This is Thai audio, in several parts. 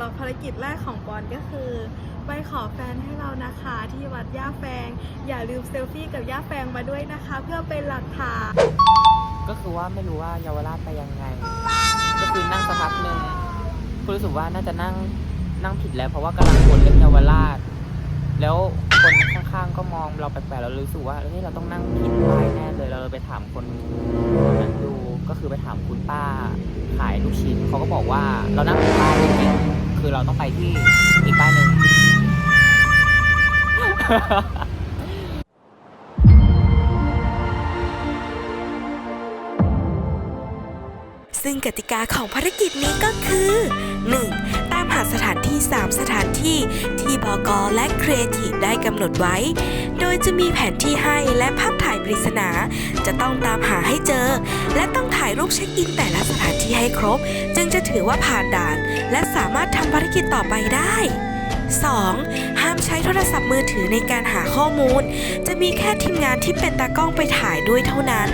หรับภารกิจแรกของปอนก็คือ ไปขอแฟนให้เรานะคะที่วัดย่าแฟง อย่าลืมเซลฟี่กับย่าแฟงมาด้วยนะคะ เพื่อเป็นหลักฐานก็คือว่าไม่รู้ว่าเยาวราชไปยังไง ก็คือนั่งสักพักหนึ่งก็รู้สึกว่าน่าจะนั่งนั่งผิดแล้ว เพราะว่ากำลังวนเรื่องเยาวราช แล้วคนข้างๆก็มองเราแปลกๆเรารู้สึกว่าเฮ้ยเราต้องนั่งผิดป้ายแน่เลยเราเลยไปถามคนคนนั้นดูก็คือไปถามคุณป้าขายลูกชิ้นเขาก็บอกว่าเรานั่งผิดป้ายจริงๆ คือเราต้องไปที่อีกป้ายหนึ่ง ซึ่งกติกาของภารกิจนี้ก็คือ 1. ตามหาสถานที่ 3 สถานที่ที่บกและครีเอทีฟได้กำหนดไว้ โดยจะมีแผนที่ให้และภาพ ริศนา จะต้องตามหาให้เจอ และต้องถ่ายรูปเช็คอินแต่ละสถานที่ให้ครบ จึงจะถือว่าผ่านด่าน และสามารถทำภารกิจต่อไปได้ 2. ห้ามใช้โทรศัพท์มือถือในการหาข้อมูล จะมีแค่ทีมงานที่เป็นตากล้องไปถ่ายด้วยเท่านั้น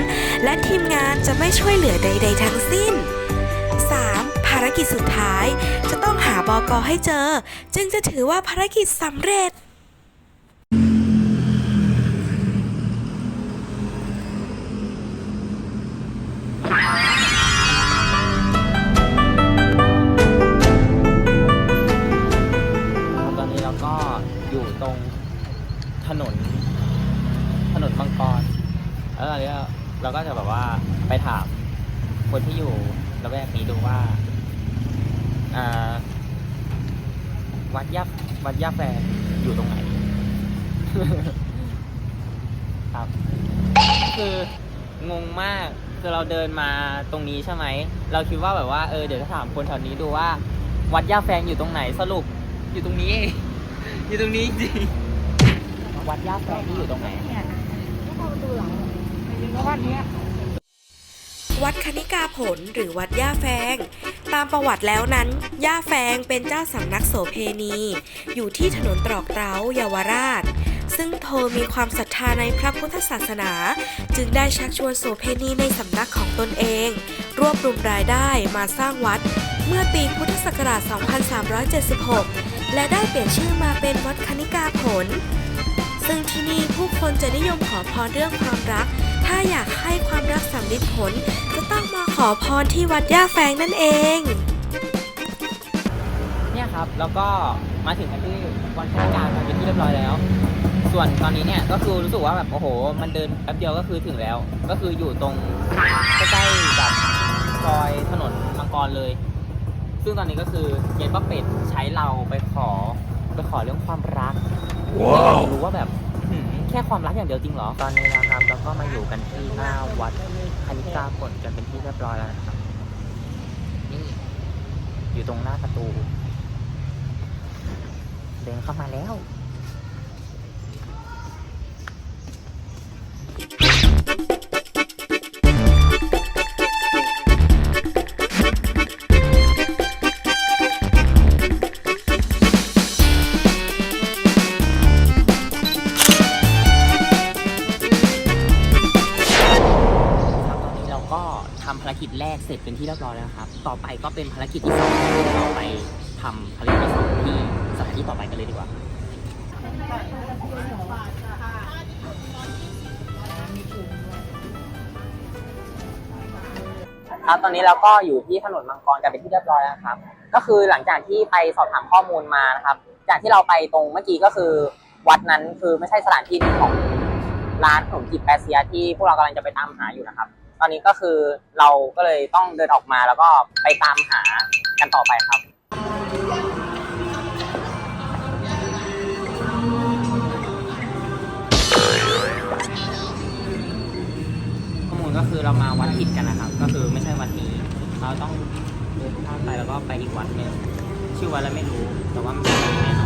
และทีมงานจะไม่ช่วยเหลือใด ๆ ทั้งสิ้น 3. ภารกิจสุดท้าย จะต้องหาบอกอให้เจอ จึงจะถือว่าภารกิจสำเร็จ วัดยับวัดยับแฟนอยู่ตรงไหน ครับ คืองงมากคือเราเดินมาตรงนี้ใช่ไหม เราคิดว่าแบบว่าเออเดี๋ยวจะถามคนแถวนี้ดูว่า วัดย่าแฟงอยู่ตรงไหนสรุปอยู่ตรงนี้เองอยู่ตรงนี้จริงวัดย่าแฟงที่อยู่ตรงไหนวัดคณิกาผลหรือวัดย่าแฟง ตามประวัติแล้วนั้น ย่าแฟงเป็นเจ้าสำนักโสเพณี อยู่ที่ถนนตรอกเตร้าเยาวราช ซึ่งโทมีความศรัทธาในพระพุทธศาสนา จึงได้ชักชวนโสเพณีในสำนักของตนเอง รวบรวมรายได้มาสร้างวัด เมื่อปีพุทธศักราช 2376 และได้เปลี่ยนชื่อมาเป็นวัดคณิกาผล ซึ่งที่นี่ผู้คนจะนิยมขอพรเรื่องความรัก ถ้าอยากให้ความรักสำลิดผลจะต้องมาขอพรที่วัดย่าแฟงนั่นเอง เนี่ยครับ แล้วก็มาถึงกันที่วันข้าการกันเป็นที่เรียบร้อยแล้ว ส่วนตอนนี้เนี่ยก็คือรู้สึกว่าแบบโอ้โห มันเดินแป๊บเดียวก็คือถึงแล้ว ก็คืออยู่ตรงใกล้ๆกับซอยถนนมังกรเลย ซึ่งตอนนี้ก็คือยายป้าเป็ดใช้เราไปขอไปขอเรื่องความรักว้าวรู้ว่าแบบอื้อหือแค่ความรักอย่างเดียวจริงเหรอ ตอนนี้นะครับเราก็มาอยู่กันที่หน้าวัดคณิกาผลกันเป็นที่เรียบร้อยแล้วนะครับ นี่ อยู่ตรงหน้าประตู เดินเข้ามาแล้ว กิจแรกเสร็จเป็นที่เรียบร้อยแล้วครับ ต่อไปก็เป็นภารกิจที่สองเราไปทำภารกิจที่สองที่สถานที่ต่อไปกันเลยดีกว่าครับตอนนี้เราก็อยู่ที่ถนนมังกรกันเป็นที่เรียบร้อยแล้วครับ ก็คือหลังจากที่ไปสอบถามข้อมูลมานะครับ จากที่เราไปตรงเมื่อกี้ก็คือวัดนั้นคือไม่ใช่สถานที่ของร้านขนมจีบแปเซียที่พวกเรากำลังจะไปตามหาอยู่นะครับ ตอนนี้ก็คือเราก็เลยต้องเดินออกมาแล้วก็ไปตามหากันต่อไปครับข้อมูลก็คือเรามาวัดผิดกันนะครับ ก็คือไม่ใช่วัดนี้ เราต้องเดินข้ามไปแล้วก็ไปอีกวัดหนึ่งชื่อวัดเราไม่รู้แต่ว่ามันเป็นแน่นอน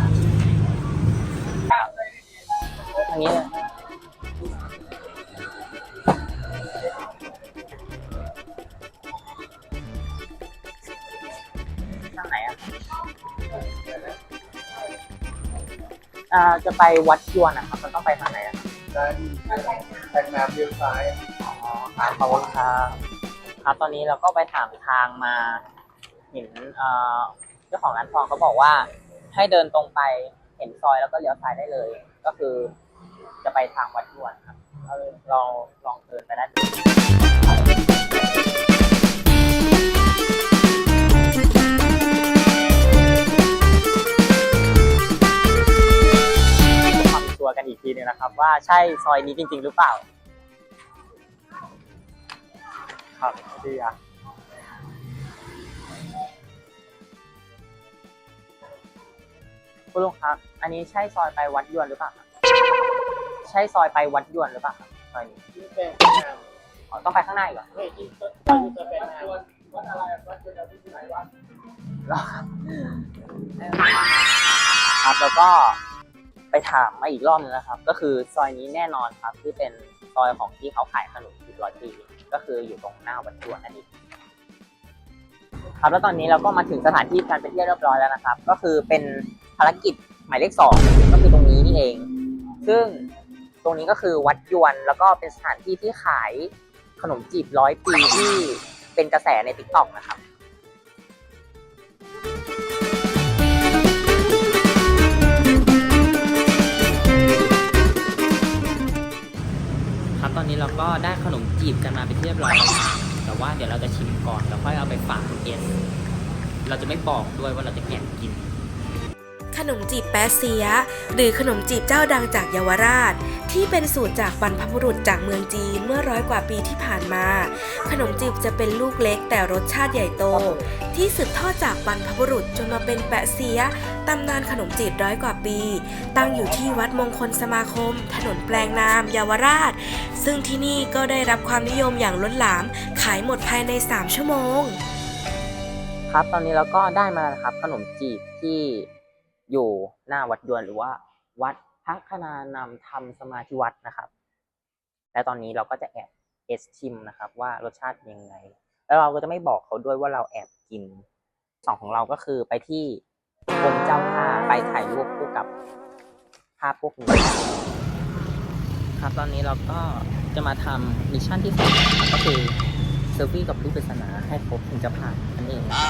จะไปวัดยวนนะครับมันต้องไปทางไหนอะด้านแทงน้ำเลี้ยวซ้ายอ๋อครับขอบคุณครับครับตอนนี้เราก็ไปถามทางมาเห็นเอ่อเจ้าของร้านทองเขาบอกว่าให้เดินตรงไปเห็นซอยแล้วก็เลี้ยวซ้ายได้เลย ก็คือจะไปทางวัดยวนครับเราลองลองเดินไปด้า นนี้ความชัวร์กันอีกทีหนึงนะครับ ว่าใช่ซอยนี้จริง ๆ หรือเปล่า ครับดีอะคุณลุงครับ อันนี้ใช่ซอยไปวัดยวนหรือเปล่าครับใช่ซอยไปวัดยวนหรือเปล่าครับซอยนี้ที่เป็นงานอ๋อต้องไปข้างหน้าอีกเหรอเฮ้ยที่ต้นที่จะเป็นงานวัดอะไรวัดเป็นอะไรที่ไหนวัดเหรอครับแล้วก็ ไปถามมาอีกรอบนึงนะครับ ก็คือซอยนี้แน่นอนครับที่เป็นซอยของที่เขาขายขนมจีบร้อยปีก็คืออยู่ตรงหน้าวัดยวนนั่นเองครับแล้วตอนนี้เราก็มาถึงสถานที่การไปเที่ยวเรียบร้อยแล้วนะครับ ก็คือเป็นภารกิจหมายเลขสองก็คือตรงนี้นี่เอง ซึ่งตรงนี้ก็คือวัดยวนแล้วก็เป็นสถานที่ที่ขายขนมจีบร้อยปีที่เป็นกระแสในติ๊กต็อกนะครับ ก็ได้ขนมจีบกันมาเป็นที่เรียบร้อยแล้วนะแต่ว่าเดี๋ยวเราจะชิมก่อนแล้วค่อยเอาไปฝากคุณเอสเราจะไม่บอกด้วยว่าเราจะแกะกิน ขนมจีบแปะเซีย หรือขนมจีบเจ้าดังจากเยาวราช ที่เป็นสูตรจากบรรพบุรุษจากเมืองจีนเมื่อร้อยกว่าปีที่ผ่านมา ขนมจีบจะเป็นลูกเล็กแต่รสชาติใหญ่โต ที่สืบทอดจากบรรพบุรุษจนมาเป็นแปะเซียตำนานขนมจีบร้อยกว่าปี ตั้งอยู่ที่วัดมงคลสมาคม ถนนแปลงนามเยาวราช ซึ่งที่นี่ก็ได้รับความนิยมอย่างล้นหลาม ขายหมดภายใน 3 ชั่วโมงครับตอนนี้เราก็ได้มาแล้วครับขนมจีบที่ อยู่หน้าวัดยวนหรือว่า วัดพัฒนานำธรรมสมาธิวัดนะครับ และตอนนี้เราก็จะแอบเอสชิมนะครับ ว่ารสชาติยังไง แล้วเราก็จะไม่บอกเขาด้วยว่าเราแอบกินสองของเราก็คือไปที่องค์เจ้าท่าไปถ่ายรูปคู่กับภาพพวกนี้ครับตอนนี้เราก็จะมาทำมิชชั่นที่สองก็คือเซลฟี่กับรูปปริศนาให้ครบถึงจะผ่านนั่นเองโอ้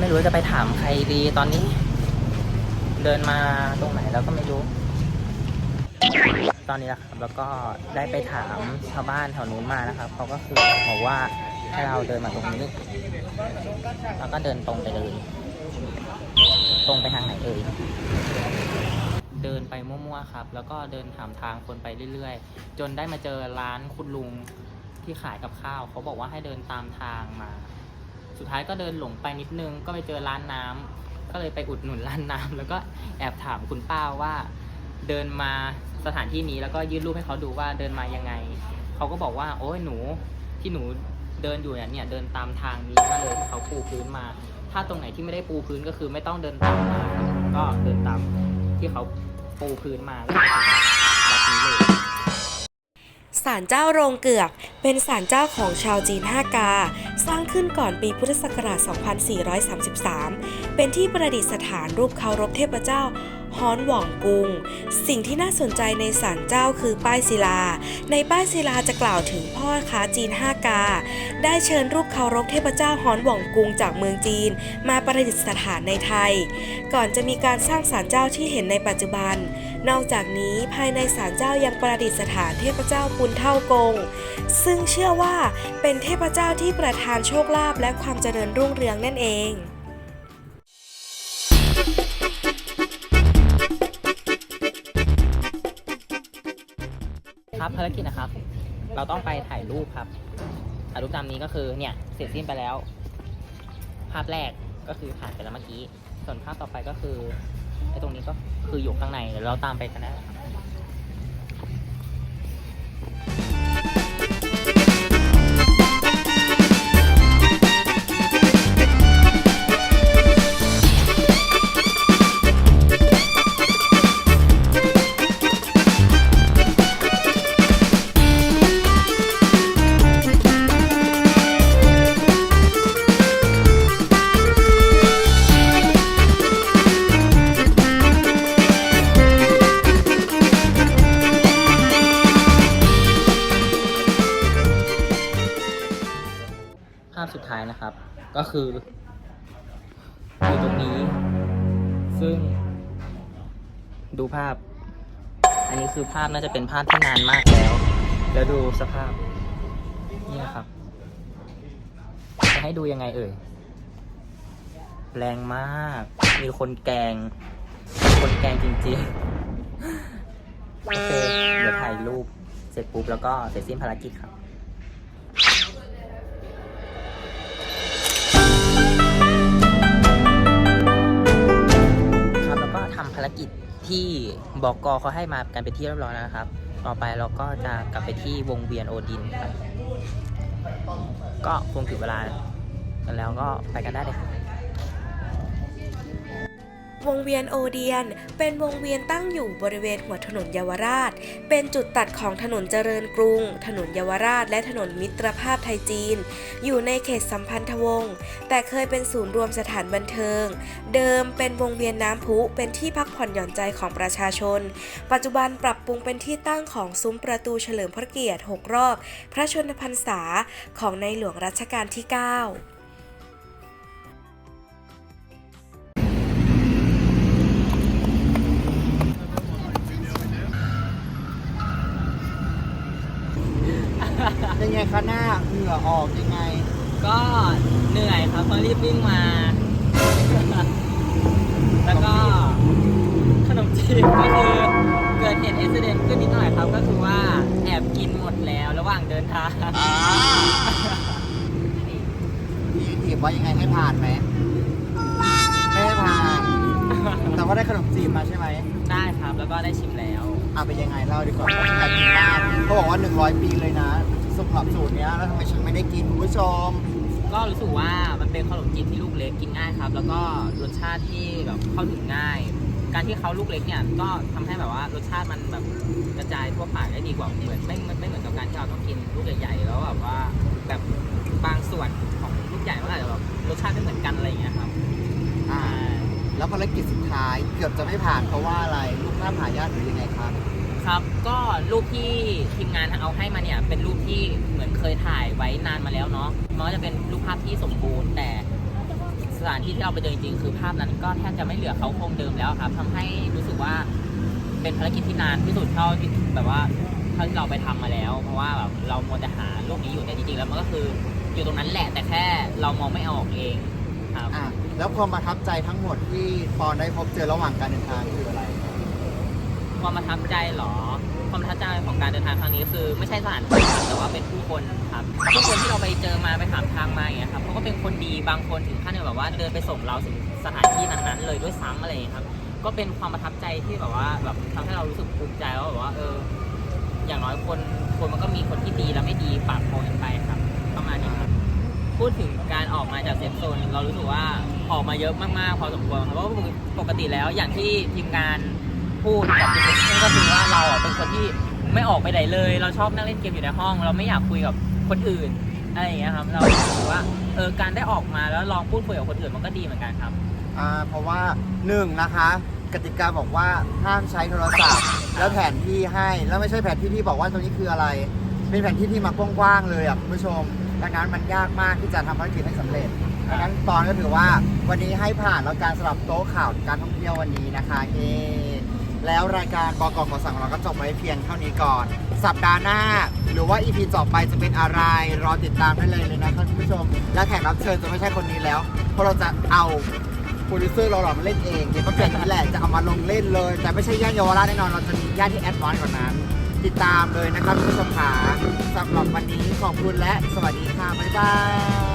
ไม่รู้จะไปถามใครดีตอนนี้ เดินมาตรงไหนแล้วก็ไม่รู้ ตอนนี้นะครับแล้วก็ได้ไปถามชาวบ้านแถวนู้นมานะครับเขาก็คือบอกว่าให้เราเดินมาตรงนี้แล้วก็เดินตรงไปเลย ตรงไปทางไหนเอ่ยเดินไปมั่วๆครับ แล้วก็เดินถามทางคนไปเรื่อยๆ จนได้มาเจอร้านคุณลุงที่ขายกับข้าว เขาบอกว่าให้เดินตามทางมา สุดท้ายก็เดินหลงไปนิดนึง ก็ไปเจอร้านน้ำก็เลยไปอุดหนุนร้านน้ำแล้วก็แอบถามคุณป้าว่า เดินมาสถานที่นี้แล้วก็ยื่นรูปให้เขาดูว่าเดินมายังไง เขาก็บอกว่า โอ้ยหนูที่หนูเดินอยู่เนี่ยเดินตามทางนี้มาเลยเขาปูพื้นมา ถ้าตรงไหนที่ไม่ได้ปูพื้นก็คือไม่ต้องเดินตามมาก็เดินตามที่เขาปูพื้นมาแบบนี้เลย ศาลเจ้าโรงเกือก เป็นศาลเจ้าของชาวจีนห้ากา สร้างขึ้นก่อนปีพุทธศักราช 2433 เป็นที่ประดิษฐานรูปเคารพเทพเจ้าฮอนหว่องกุง สิ่งที่น่าสนใจในศาลเจ้าคือป้ายศิลา ในป้ายศิลาจะกล่าวถึงพ่อค้าจีนห้ากา ได้เชิญรูปเคารพเทพเจ้าฮอนหว่องกุงจากเมืองจีน มาประดิษฐานในไทย ก่อนจะมีการสร้างศาลเจ้าที่เห็นในปัจจุบัน นอกจากนี้ภายในศาลเจ้ายังประดิษฐานเทพเจ้าปุนเท่ากง ซึ่งเชื่อว่าเป็นเทพเจ้าที่ประทานโชคลาภและความเจริญรุ่งเรืองนั่นเองครับภารกิจนะครับ เราต้องไปถ่ายรูปครับถ่ายรูปตามนี้ก็คือเนี่ยเสร็จสิ้นไปแล้ว ภาพแรกก็คือผ่านไปแล้วเมื่อกี้ ส่วนภาพต่อไปก็คือ ไอ้ตรงนี้ก็คืออยู่ข้างในเดี๋ยวเราตามไปกันได้ นะครับ ก็คืออยู่ตรงนี้ ซึ่ง ดูภาพ อันนี้คือภาพน่าจะเป็นภาพที่นานมากแล้ว แล้วดูสภาพนี่นะครับ จะให้ดูยังไงเอ่ย แรงมาก มีคนแกง คนแกงจริงๆ โอเค เดี๋ยวถ่ายรูป เสร็จปุ๊บแล้วก็เสร็จสิ้นภารกิจครับ ภารกิจที่บอกกอเขาให้มากันเป็นที่เรียบร้อยแล้วนะครับ ต่อไปเราก็จะกลับไปที่วงเวียนโอดินครับ ก็คงถึงเวลากันแล้วก็ไปกันได้เลย วงเวียนโอเดียน เป็นวงเวียนตั้งอยู่บริเวณหัวถนนเยาวราช เป็นจุดตัดของถนนเจริญกรุง ถนนเยาวราช และถนนมิตรภาพไทยจีน อยู่ในเขตสัมพันธวงศ์ แต่เคยเป็นศูนย์รวมสถานบันเทิง เดิมเป็นวงเวียนน้ำพุ เป็นที่พักผ่อนหย่อนใจของประชาชน ปัจจุบันปรับปรุงเป็นที่ตั้งของซุ้มประตูเฉลิมพระเกียรติ 6 รอบ พระชนมพรรษาของในหลวงรัชกาลที่ 9 ยังไงคะหน้าเหงื่อออกยังไง ก็เหนื่อยครับเพราะรีบวิ่งมา แล้วก็ขนมจีบก็คือเกิดเหตุอุบิเหตุขึ้นนิดหน่อยครับก็คือว่าแอบกินหมดแล้วระหว่างเดินทางมีถีบว่ายังไงให้ผ่านไหมไม่ให้ผ่าน แต่ว่าได้ขนมจีบมาใช่ไหม ได้ครับแล้วก็ได้ชิมแล้วอะเป็นยังไงเล่าดีกว่าเพราะฉันอยากกินมากเขาบอกว่า 100 ปีเลยนะ สำหรับสูตรเนี้ยแล้วทำไมฉันไม่ได้กินคุณผู้ชม ก็รู้สึกว่ามันเป็นขนมจีบที่ลูกเล็กกินง่ายครับ แล้วก็รสชาติที่แบบเข้าถึงง่าย การที่เขาลูกเล็กเนี่ยก็ทำให้แบบว่ารสชาติมันแบบกระจายทั่วปากได้ดีกว่าเหมือนไม่ไม่ไม่เหมือนกับการที่เราต้องกินลูกใหญ่ๆแล้วแบบว่าแบบบางส่วนของลูกใหญ่มันอาจจะแบบรสชาติไม่เหมือนกันอะไรอย่างเงี้ยครับอ่า แล้วภารกิจสุดท้ายเกือบจะไม่ผ่านเพราะว่าอะไรลูกหน้าผายากหรือยังไงครับ ครับ ก็รูปที่ทีมงานเอาให้มาเนี่ย เป็นรูปที่เหมือนเคยถ่ายไว้นานมาแล้วเนาะ มันก็จะเป็นรูปภาพที่สมบูรณ์ แต่สถานที่ที่เราไปเจอจริงๆ คือภาพนั้นก็แทบจะไม่เหลือเขาคงเดิมแล้วครับทำให้รู้สึกว่าเป็นภารกิจที่นานที่สุดเท่าที่แบบว่าเท่าที่เราไปทำมาแล้ว เพราะว่าแบบเราโมวแต่หารูปนี้อยู่แต่จริงๆแล้วมันก็คืออยู่ตรงนั้นแหละแต่แค่เรามองไม่ออกเองครับ อะแล้วความประทับใจทั้งหมดที่ปอนได้พบเจอระหว่างการเดินทางคืออะไร ความประทับใจเหรอ ความประทับใจของการเดินทางครั้งนี้คือ ไม่ใช่สถานที่ครับแต่ว่าเป็นผู้คนครับผู้คนที่เราไปเจอมาไปถามทางมาอย่างเงี้ยครับเขาก็เป็นคนดีบางคนถึงขั้นแบบว่าเดินไปส่งเราถึงสถานที่นั้นๆ เลยด้วยซ้ำอะไรอย่างเงี้ยครับก็เป็นความประทับใจที่แบบว่าแบบทำให้เรารู้สึกภูมิใจว่าแบบว่าเอออย่างน้อยคนคนมันก็มีคนที่ดีและไม่ดีปากโปนกันไปครับประมาณนี้ครับพูดถึงการออกมาจากเซฟโซนเรารู้สึกว่าออกมาเยอะมากๆพอสมควรครับเพราะว่าปกติแล้วอย่างที่ทีมงาน พูดกับทีมงานก็คือว่าเราอะเป็นคนที่ไม่ออกไปไหนเลย เราชอบนั่งเล่นเกมอยู่ในห้อง เราไม่อยากคุยกับคนอื่นอะไรอย่างเงี้ยครับ เรารู้สึกว่าเออการได้ออกมาแล้วลองพูดคุยกับคนอื่นมันก็ดีเหมือนกันครับ อ่าเพราะว่าหนึ่งนะคะ กติกาบอกว่าห้ามใช้โทรศัพท์ แล้วแผนที่ให้แล้วไม่ใช่แผนที่ที่บอกว่าตรงนี้คืออะไร เป็นแผนที่ที่มากว้างๆเลยอะคุณผู้ชมดังนั้นมันยากมากที่จะทำภารกิจให้สำเร็จดังนั้นตอนก็ถือว่าวันนี้ให้ผ่านแล้วการสลับโต๊ะข่าวการท่องเที่ยววันนี้นะคะเอ แล้วรายการบกขอสั่งของเราก็จบไว้เพียงเท่านี้ก่อน สัปดาห์หน้า หรือว่าอีพีต่อไปจะเป็นอะไร รอติดตามได้เลยเลยนะครับคุณผู้ชม และแขกรับเชิญจะไม่ใช่คนนี้แล้ว เพราะเราจะเอาโปรดิวเซอร์เราหล่อมาเล่นเองเดี๋ยวก็เป็นนี่แหละจะเอามาลงเล่นเลย แต่ไม่ใช่ย่านเยาวราชแน่นอนเราจะมีย่านที่แอดวานซ์กว่านั้น ติดตามเลยนะครับคุณผู้ชมขาสำหรับวันนี้ขอบคุณและสวัสดีค่ะบ๊ายบาย